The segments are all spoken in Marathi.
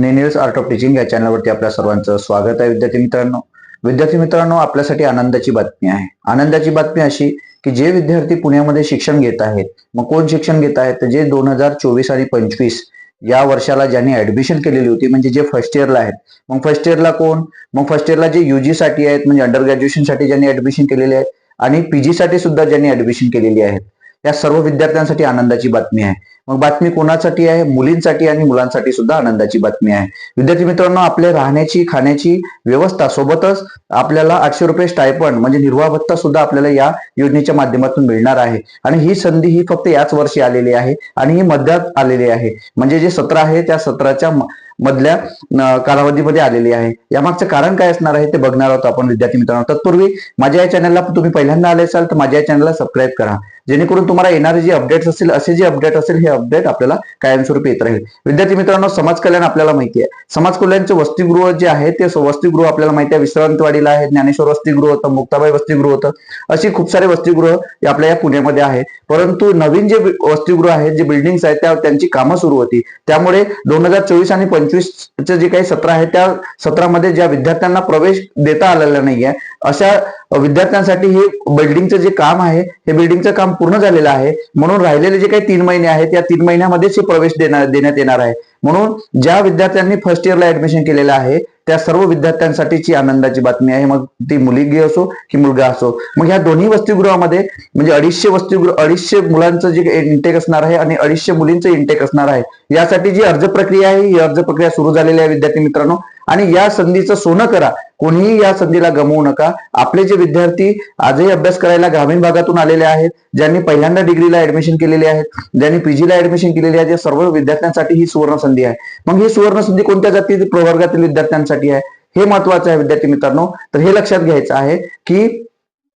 नेनिल्स आर्ट ऑफ टीचिंग या चॅनलवरती आपल्या सर्वांचं स्वागत आहे. विद्यार्थी मित्रांनो विद्यार्थी मित्रांनो आपल्यासाठी आनंदाची बातमी आहे. आनंदाची बातमी अशी की जे विद्यार्थी पुण्यामध्ये शिक्षण घेत आहेत मग कोण शिक्षण घेत आहेत? तर जे दोन हजार चोवीस आणि पंचवीस या वर्षाला ज्यांनी ऍडमिशन केलेली होती म्हणजे जे फर्स्ट इयरला आहेत मग फर्स्ट इयरला कोण? मग फर्स्ट इयरला जे युजी साठी आहेत म्हणजे अंडर ग्रॅज्युएशनसाठी ज्यांनी ऍडमिशन केलेले आहे आणि पीजी साठी सुद्धा ज्यांनी ऍडमिशन केलेली आहेत. या सर्व विद्यार्थ्यांसाठी आनंदाची बातमी आहे. मग बातमी कोणासाठी आहे? मुलींसाठी आणि मुलांसाठी सुद्धा आनंदाची बातमी आहे. विद्यार्थी मित्रांनो आपल्या राहण्याची खाण्याची व्यवस्था सोबतच आपल्याला आठशे रुपये स्टायपण म्हणजे निर्वाह भत्ता सुद्धा आपल्याला या योजनेच्या माध्यमातून मिळणार आहे. आणि ही संधी ही फक्त याच वर्षी आलेली आहे आणि ही मध्यात आलेली आहे. म्हणजे जे सत्र आहे त्या सत्राच्या मधल्या कालावधीमध्ये आलेली आहे. यामागचं कारण काय असणार आहे ते बघणार आहोत आपण विद्यार्थी मित्रांनो. तत्पूर्वी माझ्या या चॅनलला तुम्ही पहिल्यांदा आले असाल तर माझ्या या चॅनलला सबस्क्राईब करा. जेणेकरून तुम्हाला येणारे जे अपडेट्स असतील असे जे अपडेट असेल हे अपडेट आपल्याला कायमस्वरूपी येत राहील. विद्यार्थी मित्रांनो समाज कल्याण आपल्याला माहिती आहे समाज कल्याणचे वसतिगृह जे आहे ते वसतिगृह आपल्याला माहिती आहे विश्रांतवाडीला आहे ज्ञानेश्वर वसतिगृह होतं मुक्ताबाई वसतिगृह होतं. अशी खूप सारे वसतिगृह आपल्या या पुण्यामध्ये आहे परंतु नवीन जे वसतिगृह आहेत जे बिल्डिंग्स आहेत त्या त्यांची कामं सुरू होती. त्यामुळे दोन हजार चोवीस आणि पंचवीसचे जे काही सत्र आहे त्या सत्रामध्ये ज्या विद्यार्थ्यांना प्रवेश देता आलेला नाहीये अशा विद्यार्थ्यांसाठी हे बिल्डिंगचं जे काम आहे हे बिल्डिंगचं काम पूर्ण झालेलं आहे. म्हणून राहिलेले जे काही तीन महिने आहेत त्या तीन महिन्यामध्येच हे प्रवेश देणार देण्यात येणार आहे. म्हणून ज्या विद्यार्थ्यांनी फर्स्ट इयरला ऍडमिशन केलेलं आहे त्या सर्व विद्यार्थ्यांसाठीची आनंदाची बातमी आहे. मग ती मुलगी असो की मुलगा असो मग ह्या दोन्ही वसतिगृहामध्ये म्हणजे अडीचशे वसतिगृह अडीचशे मुलांचं जे इंटेक असणार आहे आणि अडीचशे मुलींचं इंटेक असणार आहे यासाठी जी अर्ज प्रक्रिया आहे ही अर्ज प्रक्रिया सुरू झालेली आहे विद्यार्थी मित्रांनो. आणि या संधीचं सोनं करा. कोणीही या संधीला गमवू नका. आपले जे विद्यार्थी आजही अभ्यास करायला ग्रामीण भागातून आलेले आहेत ज्यांनी पहिल्यांदा डिग्रीला ऍडमिशन केलेले आहेत ज्यांनी पीजीला ऍडमिशन केलेली आहे या सर्व विद्यार्थ्यांसाठी ही सुवर्ण संधी आहे. मग ही सुवर्ण संधी कोणत्या जाती प्रवर्गातील विद्यार्थ्यांसाठी आहे? हे महत्वाचं आहे विद्यार्थी मित्रांनो. तर हे लक्षात घ्यायचं आहे की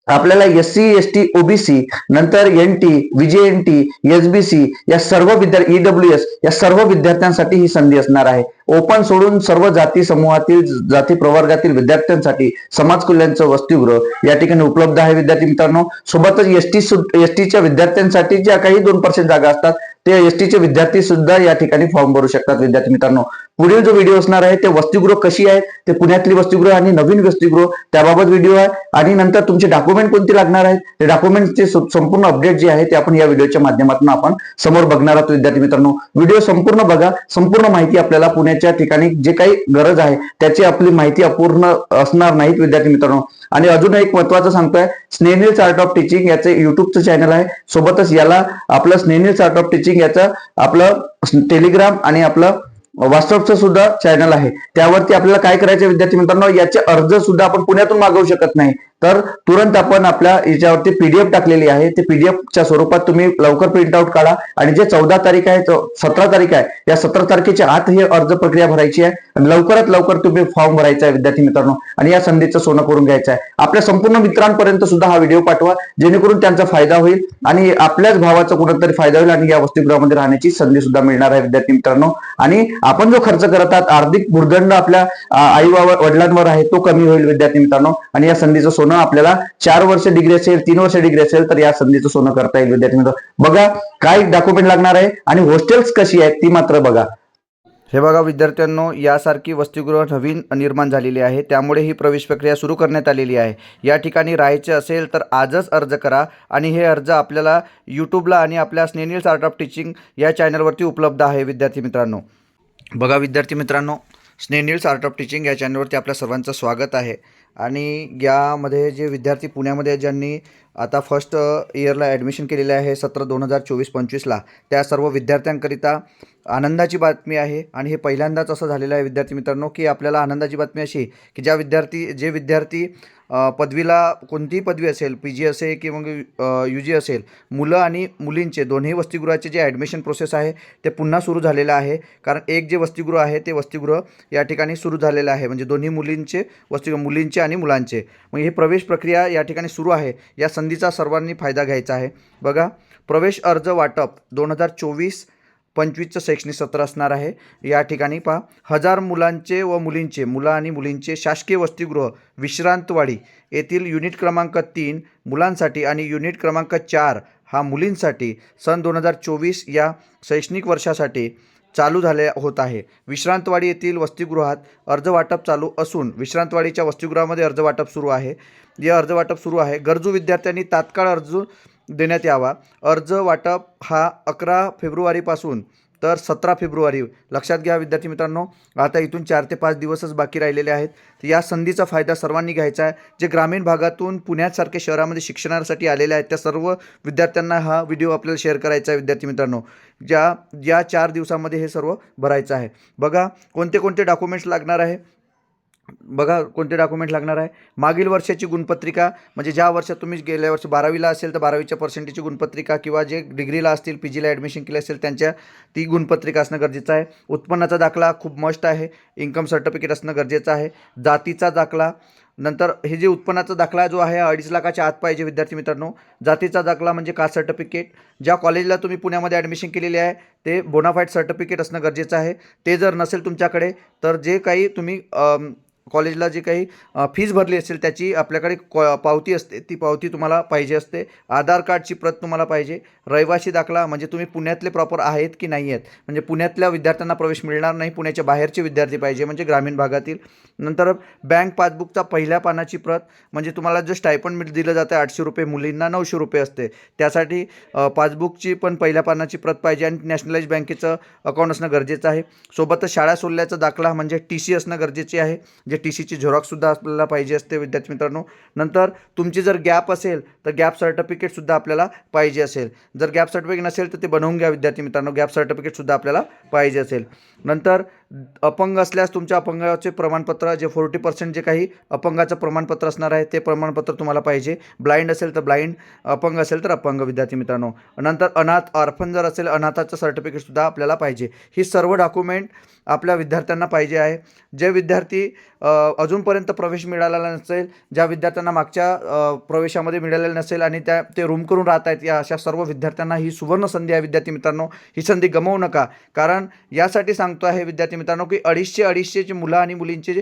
आपल्याला S C S T OBC नंतर N T VJ N T S B C या सर्व विद्यार्थी ईडब्ल्यू एस या सर्व विद्यार्थ्यांसाठी ही संधी असणार आहे. ओपन सोडून सर्व जाती समूहातील जाती प्रवर्गातील विद्यार्थ्यांसाठी समाज कल्याणचं वसतिगृह या ठिकाणी उपलब्ध आहे. विद्यार्थी मित्रांनो सोबतच एसटी एस टीच्या विद्यार्थ्यांसाठी ज्या काही दोन पर्सेंट जागा असतात ते एस टीचे विद्यार्थी सुद्धा या ठिकाणी फॉर्म भरू शकतात. विद्यार्थी मित्रांनो पुढील जो व्हिडिओ असणार आहे ते वसतिगृह कशी आहेत ते पुण्यातली वसतिगृह आणि नवीन वसतिगृह त्याबाबत व्हिडिओ आहे. आणि नंतर तुमचे डॉक्युमेंट कोणते लागणार आहेत ते डॉक्युमेंटचे संपूर्ण अपडेट जे आहे ते आपण या व्हिडिओच्या माध्यमातून आपण समोर बघणार आहोत. विद्यार्थी मित्रांनो व्हिडिओ संपूर्ण बघा. संपूर्ण माहिती आपल्याला पुण्याच्या ठिकाणी जे काही गरज आहे त्याची आपली माहिती अपूर्ण असणार नाहीत विद्यार्थी मित्रांनो. आणि अजून एक महत्वाचं सांगतोय स्नेहनील चार्ट ऑफ टीचिंग याचं युट्यूबचं चॅनल आहे. सोबतच याला आपलं स्नेहनील चार्ट ऑफ टीचिंग याचं आपलं टेलिग्राम आणि आपलं व्हॉट्सअपचं सुद्धा चॅनल आहे. त्यावरती आपल्याला काय करायचं विद्यार्थी मित्रांनो? याचे अर्ज सुद्धा आपण पुण्यातून मागवू शकत नाही. तर तुरंत आपण आपल्या याच्यावरती पीडीएफ टाकलेली आहे. ते पीडीएफ च्या स्वरूपात तुम्ही लवकर प्रिंट आउट काढा. आणि जे चौदा तारीख आहे सतरा तारीख आहे या सतरा तारखेच्या आत ही अर्ज प्रक्रिया भरायची आहे. आणि लवकरात लवकर तुम्ही फॉर्म भरायचा आहे विद्यार्थी मित्रांनो. आणि या संधीचं सोनं करून घ्यायचं आहे. आपल्या संपूर्ण मित्रांपर्यंत सुद्धा हा व्हिडिओ पाठवा जेणेकरून त्यांचा फायदा होईल. आणि आपल्याच भावाचा कुठंतरी फायदा होईल आणि या वसतिगृहामध्ये राहण्याची संधी सुद्धा मिळणार आहे विद्यार्थी मित्रांनो. आणि आपण जो खर्च करत आहात आर्थिक भुर्दंड आपल्या आई वडिलांवर आहे तो कमी होईल विद्यार्थी मित्रांनो. आणि या संधीचं सोनं आपल्याला चार वर्ष डिग्री असेल तीन वर्ष डिग्री असेल तर या संधीचं सोनं करता येईल विद्यार्थी मित्र. बघा काय डॉक्युमेंट लागणार आहे आणि हॉस्टेल्स कशी आहेत ती मात्र बघा. हे बघा विद्यार्थ्यांनो यासारखी वसतिगृह नवीन निर्माण झालेली आहे. त्यामुळे ही प्रवेश प्रक्रिया सुरू करण्यात आलेली आहे. या ठिकाणी राहायचे असेल तर आजच अर्ज करा आणि हे अर्ज आपल्याला यूट्यूबला आणि आपल्या स्नेनिल्स आर्ट ऑफ टीचिंग या चॅनलवरती उपलब्ध आहे विद्यार्थी मित्रांनो. बघा विद्यार्थी मित्रांनो स्नेनिल्स आर्ट ऑफ टीचिंग या चॅनलवरती आपल्या सर्वांचं स्वागत आहे. आणि यामध्ये जे विद्यार्थी पुण्यामध्ये ज्यांनी आता फर्स्ट इयरला ॲडमिशन केलेले आहे सत्र दोन हजार चोवीस पंचवीसला त्या सर्व विद्यार्थ्यांकरिता आनंदाची बातमी आहे. आणि हे पहिल्यांदाच असं झालेलं आहे विद्यार्थी मित्रांनो की आपल्याला आनंदाची बातमी अशी की ज्या विद्यार्थी जे विद्यार्थी पदवीला कोणतीही पदवी असेल पी जी असेल किंवा यू जी असेल मुलं आणि मुलींचे दोन्ही वसतिगृहाचे जे ॲडमिशन प्रोसेस आहे ते पुन्हा सुरू झालेलं आहे. कारण एक जे वसतिगृह आहे ते वसतिगृह या ठिकाणी सुरू झालेलं आहे. म्हणजे दोन्ही मुलींचे वसतिगृह मुलींचे आणि मुलांचे. मग ही प्रवेश प्रक्रिया या ठिकाणी सुरू आहे. या संधीचा सर्वांनी फायदा घ्यायचा आहे. बघा प्रवेश अर्ज वाटप दोन हजार चोवीस पंचवीसचं शैक्षणिक सत्र असणार आहे. या ठिकाणी पहा हजार मुलांचे व मुलींचे मुलं आणि मुलींचे शासकीय वसतिगृह विश्रांतवाडी येथील युनिट क्रमांक तीन मुलांसाठी आणि युनिट क्रमांक चार हा मुलींसाठी सन दोन हजार चोवीस या शैक्षणिक वर्षासाठी चालू झाले होत आहे. विश्रांतवाडी येथील वसतिगृहात अर्ज वाटप चालू असून विश्रांतवाडीच्या वसतिगृहामध्ये अर्ज वाटप सुरू आहे. या अर्ज वाटप सुरू आहे. गरजू विद्यार्थ्यांनी तात्काळ अर्ज देण्यात यावा. अर्ज वाटप हा अकरा फेब्रुवारीपासून तर सतरा फेब्रुवारी. लक्षात घ्या विद्यार्थी मित्रांनो आता इथून चार ते पाच दिवसच बाकी राहिलेले आहेत. तर या संधीचा फायदा सर्वांनी घ्यायचा आहे. जे ग्रामीण भागातून पुण्यासारख्या शहरामध्ये शिक्षणासाठी आलेले आहेत त्या सर्व विद्यार्थ्यांना हा व्हिडिओ आपल्याला शेअर करायचा आहे विद्यार्थी मित्रांनो. ज्या ज्या चार दिवसामध्ये हे सर्व भरायचं आहे. बघा कोणते कोणते डॉक्युमेंट्स लागणार आहे? बघा कोणते डॉक्युमेंट लागणार आहे. मागील वर्षाची गुणपत्रिका म्हणजे ज्या वर्षात तुम्ही गेल्या वर्षी बारावीला असेल तर बारावीच्या पर्सेंटेजची गुणपत्रिका किंवा जे डिग्रीला असतील पी जीला ॲडमिशन केली असेल त्यांच्या ती गुणपत्रिका असणं गरजेचं आहे. उत्पन्नाचा दाखला खूप मस्ट आहे. इन्कम सर्टिफिकेट असणं गरजेचं आहे. जातीचा दाखला नंतर हे जे उत्पन्नाचा दाखला जो आहे अडीच लाखाच्या आत पाहिजे विद्यार्थी मित्रांनो. जातीचा दाखला म्हणजे कास्ट सर्टिफिकेट ज्या कॉलेजला तुम्ही पुण्यामध्ये ॲडमिशन केलेले आहे ते बोनाफाईड सर्टिफिकेट असणं गरजेचं आहे. ते जर नसेल तुमच्याकडे तर जे काही तुम्ही कॉलेजला जी काही फीज भरली असेल त्याची आपल्याकडे कॉ पावती असते ती पावती तुम्हाला पाहिजे असते. आधार कार्डची प्रत तुम्हाला पाहिजे. रहिवासी दाखला म्हणजे तुम्ही पुण्यातले प्रॉपर आहेत की नाही आहेत? म्हणजे पुण्यातल्या विद्यार्थ्यांना प्रवेश मिळणार नाही पुण्याच्या बाहेरचे विद्यार्थी पाहिजे म्हणजे ग्रामीण भागातील. नंतर बँक पासबुकचा पहिल्या पानाची प्रत म्हणजे तुम्हाला जो स्टायपंड मिळ दिलं जातं आठशे रुपये मुलींना नऊशे रुपये असते. त्यासाठी पासबुकची पण पहिल्या पानाची प्रत पाहिजे आणि नॅशनलाइज बँकेचं अकाउंट असणं गरजेचं आहे. सोबतच शाळा सोडल्याचा दाखला म्हणजे टी सी असणं गरजेचे आहे. जे टी सीची झेरॉक्ससुद्धा आपल्याला पाहिजे असते विद्यार्थी मित्रांनो. नंतर तुमची जर गॅप असेल तर गॅप सर्टिफिकेटसुद्धा आपल्याला पाहिजे असेल. जर गॅप सर्टिफिकेट नसेल तर ते बनवून घ्या विद्यार्थी मित्रांनो. गॅप सर्टिफिकेटसुद्धा आपल्याला पाहिजे असेल. नंतर अपंग असल्यास तुमच्या अपंगाचे प्रमाणपत्र जे फोर्टी पर्सेंट जे काही अपंगाचं प्रमाणपत्र असणार आहे ते प्रमाणपत्र तुम्हाला पाहिजे. ब्लाइंड असेल तर ब्लाइंड अपंग असेल तर अपंग विद्यार्थी मित्रांनो. नंतर अनाथ ऑर्फन जर असेल अनाथाचं सर्टिफिकेटसुद्धा आपल्याला पाहिजे. ही सर्व डॉक्युमेंट आपल्या विद्यार्थ्यांना पाहिजे आहे. जे विद्यार्थी अजूनपर्यंत प्रवेश मिळालेला नसेल ज्या विद्यार्थ्यांना मागच्या प्रवेशामध्ये मिळालेलं नसेल आणि त्या ते रूम करून राहत आहेत या अशा सर्व विद्यार्थ्यांना ही सुवर्ण संधी आहे विद्यार्थी मित्रांनो. ही संधी गमावू नका. कारण यासाठी सांगतो आहे विद्यार्थी मित्रांनो की अडीचशे अडीचशेचे मुलं आणि मुलींचे जे,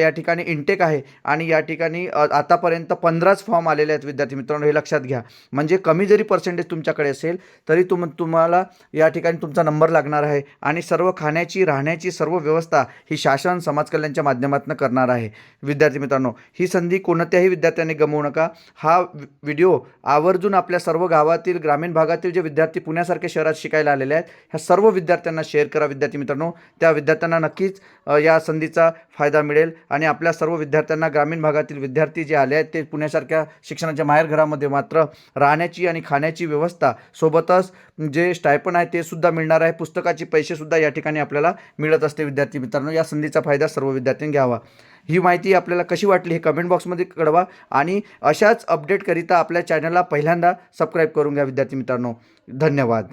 या ठिकाणी इंटेक आहे आणि या ठिकाणी आतापर्यंत पंधराच फॉर्म आलेले आहेत विद्यार्थी मित्रांनो हे लक्षात घ्या. म्हणजे कमी जरी पर्सेंटेज तुमच्याकडे असेल तरी तुम तुम्हाला या ठिकाणी तुमचा नंबर लागणार आहे आणि सर्व खाण्याची राहण्याची सर्व व्यवस्था ही शासन समाज कल्याणच्या माध्यमातून करणार आहे. विद्यार्थी मित्रांनो ही संधी कोणत्याही विद्यार्थ्यांनी गमवू नका. हा वि- व्हिडिओ आवर्जून आपल्या सर्व गावातील ग्रामीण भागातील जे विद्यार्थी पुण्यासारख्या शहरात शिकायला आलेले आहेत ह्या सर्व विद्यार्थ्यांना शेअर करा. विद्यार्थी मित्रांनो त्या विद्यार्थ्यांना नक्कीच या संधीचा फायदा मिळेल. आणि आपल्या सर्व विद्यार्थ्यांना ग्रामीण भागातील विद्यार्थी जे आले आहेत ते पुण्यासारख्या शिक्षणाच्या माहेरघरामध्ये मात्र राहण्याची आणि खाण्याची व्यवस्था सोबतच जे स्टायपन आहे ते सुद्धा मिळणार आहे. पुस्तकाचे पैसेसुद्धा या ठिकाणी आपल्याला मिळत असते विद्यार्थी मित्रांनो. या संधीचा फायदा सर्व विद्यार्थ्यांनी घ्यावा. ही माहिती आपल्याला कशी वाटली हे कमेंट बॉक्समध्ये कळवा आणि अशाच अपडेटकरिता आपल्या चॅनलला पहिल्यांदा सबस्क्राईब करून घ्या विद्यार्थी मित्रांनो. धन्यवाद.